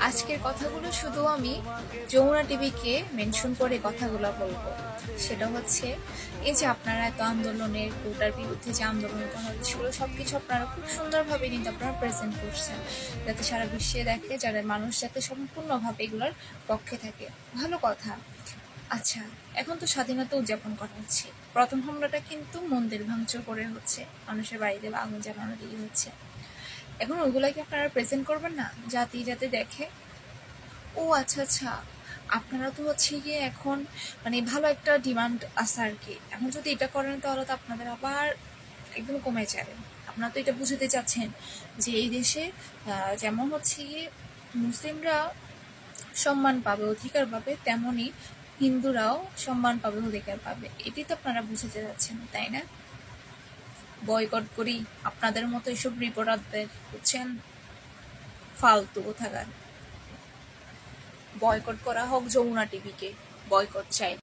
আজকের কথাগুলো শুধু আমি যমুনা টিভিকে মেনশন করে কথাগুলো বলব। সেটা হচ্ছে, এই যে আপনারা এত আন্দোলনের কোটার বিরুদ্ধে যে আন্দোলন করা হচ্ছিল সব কিছু আপনারা খুব সুন্দরভাবে কিন্তু আপনারা প্রেজেন্ট করছেন। যাতে সারা বিশ্বে দেখে যারা মানুষ যাতে সম্পূর্ণভাবে এগুলোর পক্ষে থাকে। ভালো কথা। আচ্ছা এখন তো স্বাধীনতা উদযাপন করা হচ্ছে। প্রথম হামলাটা কিন্তু মন্দির ভাঙচুর করে হচ্ছে। মানুষের বাড়িতে আগুন জ্বালানো দিয়ে হচ্ছে। এখন ওইগুলা কি আপনারা প্রেজেন্ট করবেন না? জাতি যাতে দেখে। ও আচ্ছা আচ্ছা। আপনারা তো হচ্ছে গিয়ে এখন মানে ভালো একটা ডিমান্ড আছে আর কি। এখন যদি এটা করেন তাহলে তো আপনাদের আবার একদম কমে যাবে। আপনারা তো এটা বুঝতে চাচ্ছেন যে এই দেশে যেমন হচ্ছে গিয়ে মুসলিমরা সম্মান পাবে, অধিকার পাবে তেমনই হিন্দুরাও সম্মান পাবে, অধিকার পাবে। এটি তো আপনারা বুঝতে চাচ্ছেন, তাই না? বয়কট করি, আপনাদের মতো এসব রিপোর্টারদের, বুঝছেন? ফালতু কোথাকার। বয়কট করা হোক যমুনা টিভিকে, বয়কট চাই।